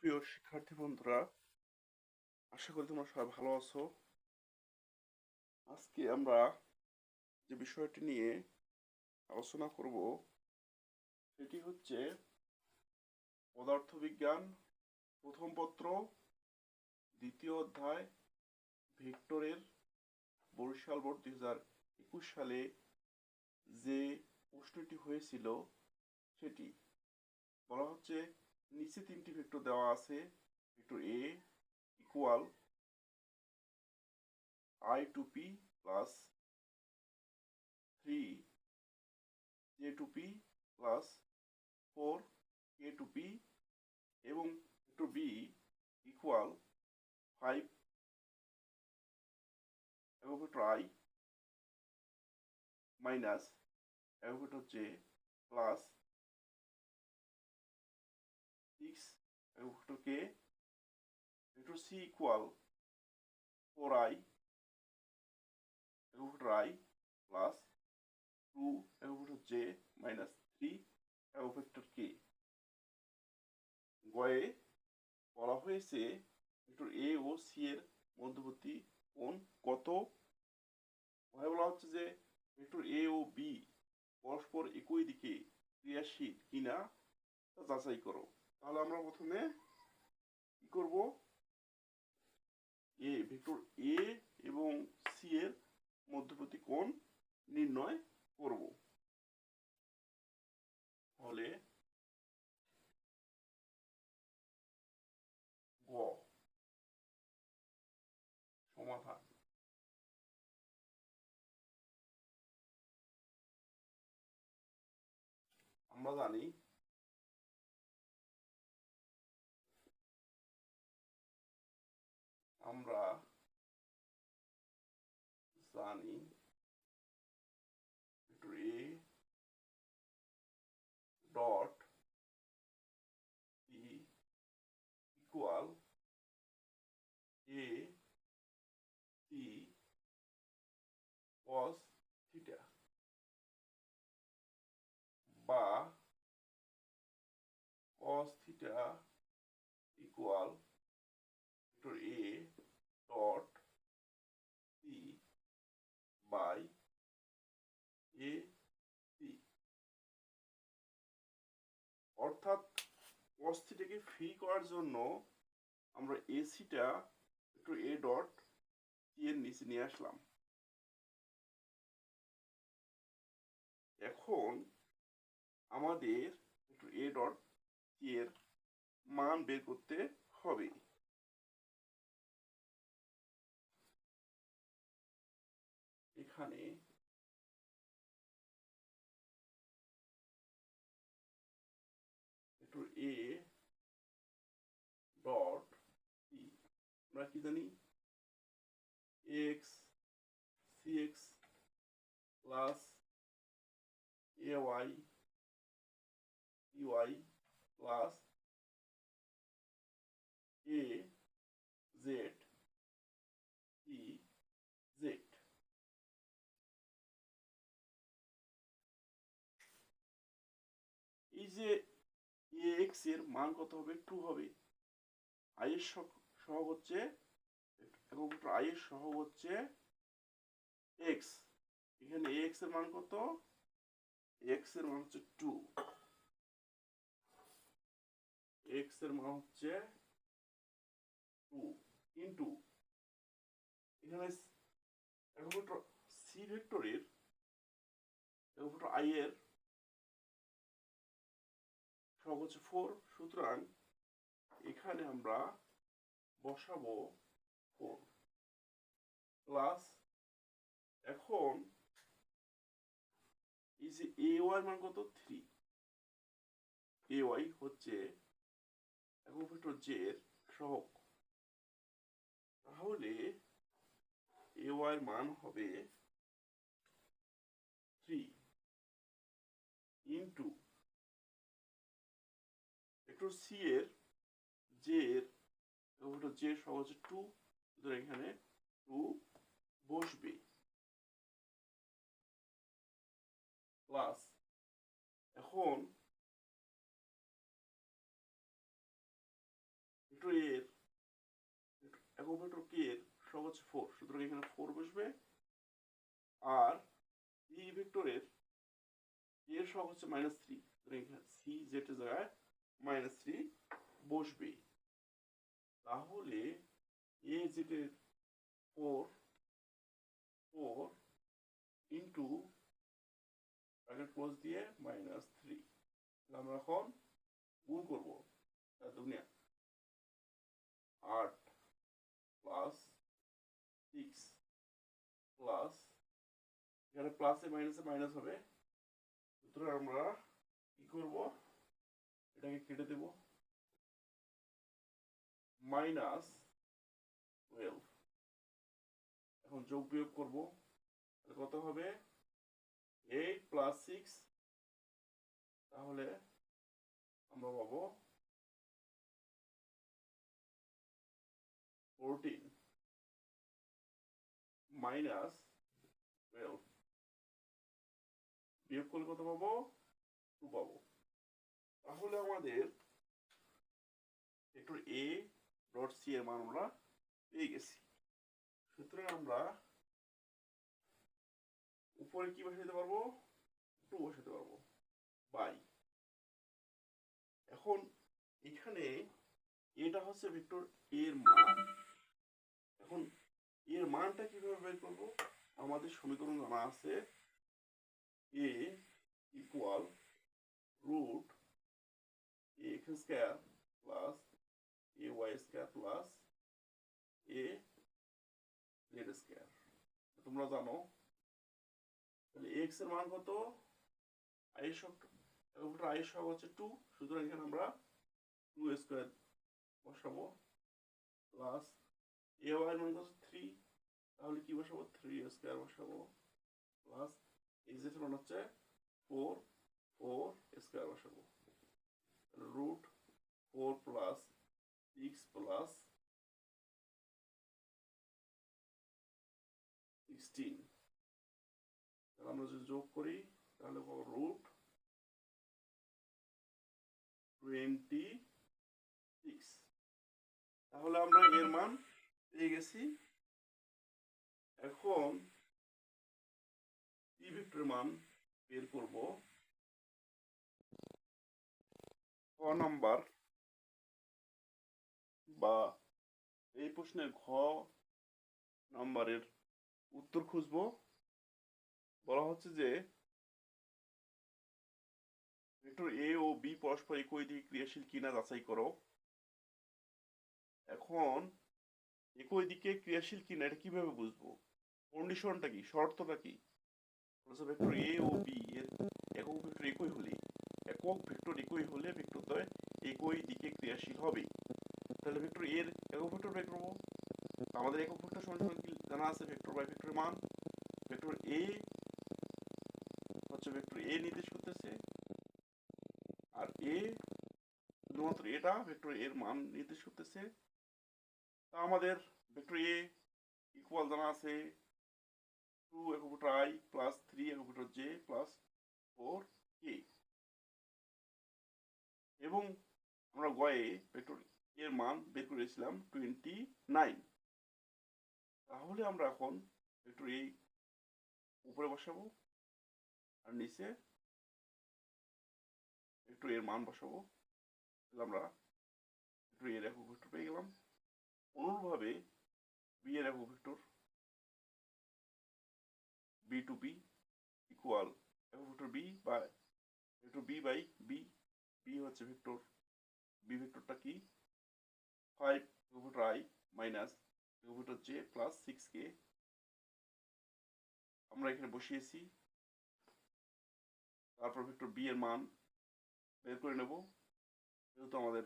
সুপ্রিয় শিক্ষার্থী বন্ধুরা, আশা করি তোমরা সবাই ভালো আছো। আজকে আমরা যে বিষয়টি নিয়ে আলোচনা করব, সেটি হচ্ছে পদার্থবিজ্ঞান, প্রথম পত্র, দ্বিতীয় অধ্যায়, ভিক্টরের বরিশাল বোর্ড দুই হাজার একুশ সালে যে প্রশ্নটি হয়েছিল, সেটি বলা হচ্ছে নিচে তিনটি ভেক্টর দেওয়া আছে, vector A equal I two P plus three J two P plus four K two P এবং ভেক্টর বি ইকুয়াল ফাইভ এবং ভেক্টর আই মাইনাস এবং vector J plus C equal four I এবং vector I plus two এবং vector J minus three এবং vector K গয়ে বলা হয়েছে vector এ ও C এর মধ্যবর্তী কোণ কত? গয়ে বলা হচ্ছে যে ভেক্টর এ ও বি পরস্পর একই দিকে ক্রিয়াশীল কিনা তা যাচাই করো। তাহলে আমরা প্রথমে কি করব? এ ভেক্টর এ এবং সি এর মধ্যবর্তী কোণ নির্ণয় করব। তাহলে গ সমাধান। আমরা জানি vector A dot B equal A C cos theta বা cos theta equal vector A অর্থাৎ থিটাকে ফ্রি করার জন্য আমরা এসিটা একটু এ ডট এর নিচে নিয়ে আসলাম। এখন আমাদের একটু এ ডট এর মান বের করতে হবে। আমরা কি জানি। X C X plus A Y UI plus A Z E Z এই যে এক্সের মান কত হবে? টু হবে। আই এর সহগ হচ্ছে এবং আই এর সহগ হচ্ছে এক্স এখানে এক্সের মান কত? এক্সের মান হচ্ছে টু এক্সের মান হচ্ছে টু ইন্টু এখানে ভেক্টর সি ভেক্টরের ভেক্টর আই এর সব হচ্ছে ফোর সুতরাং এখানে আমরা বসাবো। ফোর প্লাস এখন এই যে এ ওয়াই মান কত? থ্রি এ ওয়াই হচ্ছে এখন ভেক্টর জে সহগ। তাহলে এ ওয়াই মান হবে থ্রি ইন্টু ভেক্টর সি এর জে এর এবং ভেক্টর জে এর হচ্ছে টু সুতরাং এখানে টু বসবে। প্লাস এখন একক ভেক্টর কে এর হচ্ছে ফোর সুতরাং এখানে ফোর বসবে। আর বি ভেক্টরের এর সব হচ্ছে মাইনাস থ্রি সুতরাং এখানে সি জেটের জায়গায় মাইনাস থ্রি বসবে তাহলে A জেটের four four into bracket close দিয়ে মাইনাস থ্রি আমরা এখন গুণ করব। দুনিয়া আট প্লাস সিক্স প্লাস এখানে প্লাসে মাইনাসে মাইনাস হবে। সুতরাং আমরা কি করব? এটাকে কেটে দেব। মাইনাস টুয়েলভ এখন যোগ বিয়োগ করব, তাহলে কত হবে? এইট প্লাস সিক্স তাহলে আমরা পাবো ফোরটিন মাইনাস টুয়েলভ বিয়োগ করলে কত পাবো? টু পাবো। তাহলে আমাদের একটু এ ডট সি এর মান আমরা পেয়ে গেছি সুতরাং আমরা উপরে কি বসাতে পারব? টু বসাতে পারব। বাই। এখন এখানে এটা হচ্ছে ভেক্টর এর মান। এখন এর মানটা কীভাবে বের করব? আমাদের সমীকরণ জানা আছে A equal root X square plus A Y square plus A Z square তোমরা জানো তাহলে এক্সের মান কত? আই সব আই সব হচ্ছে টু সুতরাং এখানে আমরা টু স্কোয়ার বসাবো প্লাস এ ওয়াই মান কত? থ্রি তাহলে কি বসাবো? থ্রি স্কোয়ার বসাবো প্লাস এই যেটা মান হচ্ছে ফোর ফোর স্কোয়ার বসাবো। Root four plus six plus sixteen আমরা যদি যোগ করি, তাহলে পাবো রুট টোয়েন্টি সিক্স তাহলে আমরা এর মান পেয়ে গেছি। এখন ই ভেক্টরের মান বের করব। ক নাম্বার বা এই প্রশ্নের ঘ নাম্বারের উত্তর খুঁজব। বলা হচ্ছে যে ভেক্টর এ ও বি পরস্পর একই দিকে ক্রিয়াশীল কিনা যাচাই করো। এখন একই দিকে ক্রিয়াশীল কিনা এটা কীভাবে বুঝব? কন্ডিশনটা কি? শর্তটা কি? ভেক্টর এ ও বি এর একক ভেক্টর একই হলে, একক ভেক্টর একই হলে ভেক্টর দ্বয় একই দিকে ক্রিয়াশীল হবে। তাহলে ভেক্টর এর একক ভেক্টর বের করব। আমাদের একক ভেক্টর সমান সমান কি জানা আছে? ভেক্টর বাই ভেক্টরের মান। ভেক্টর এ হচ্ছে ভেক্টর এ নির্দেশ করতেছে। আর এ শুধুমাত্র এটা ভেক্টর এর মান নির্দেশ করতেছে। তা আমাদের ভেক্টর এ ইকুয়াল জানা আছে। টু একক ভেক্টর আই প্লাস থ্রি একক vector J plus four K এবং আমরা গয়ে ভেক্টর এর মান বের করেছিলাম টোয়েন্টি নাইন তাহলে আমরা এখন একটু এই উপরে বসাবো আর নিচে একটু এর মান বসাবো। তাহলে আমরা একটু এর একক ভেক্টর পেয়ে গেলাম। অনুরূপভাবে বি এর একক vector B two B equal একক ভেক্টর বি বা vector B by B B হচ্ছে ভেক্টর। বি ভেক্টরটা কি? ফাইভ একক ভেক্টর আই মাইনাস একক vector J plus six K আমরা এখানে বসিয়েছি। তারপর ভেক্টর বি এর মান বের করে নেব। যেহেতু আমাদের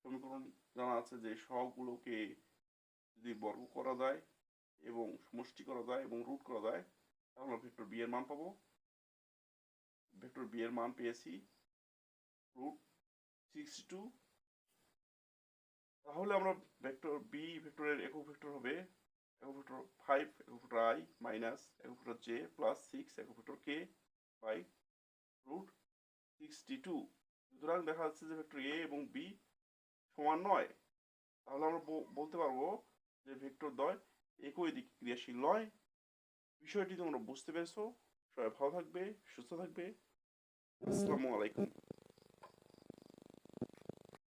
সমীকরণ জানা আছে যে সবগুলোকে যদি বর্গ করা যায় এবং সমষ্টি করা যায় এবং রুট করা যায়, তাহলে আমরা ভেক্টর বি এর মান পাবো। ভেক্টর বি এর মান পেয়েছি রুট সিক্সটি টু তাহলে আমরা ভেক্টর বি ভেক্টরের একক ভেক্টর হবে, একক ভেক্টর ফাইভ একক ভেক্টর আই মাইনাস একক ভেক্টর জে প্লাস সিক্স একক vector K by root sixty two সুতরাং দেখা যাচ্ছে যে ভেক্টর এ এবং বি সমান নয়। তাহলে আমরা বলতে পারব যে ভেক্টর দ্বয় একই দিকে ক্রিয়াশীল নয়। বিষয়টি তোমরা বুঝতে পেরেছ। সবাই ভালো থাকবে, সুস্থ থাকবে। আসসালামু আলাইকুম।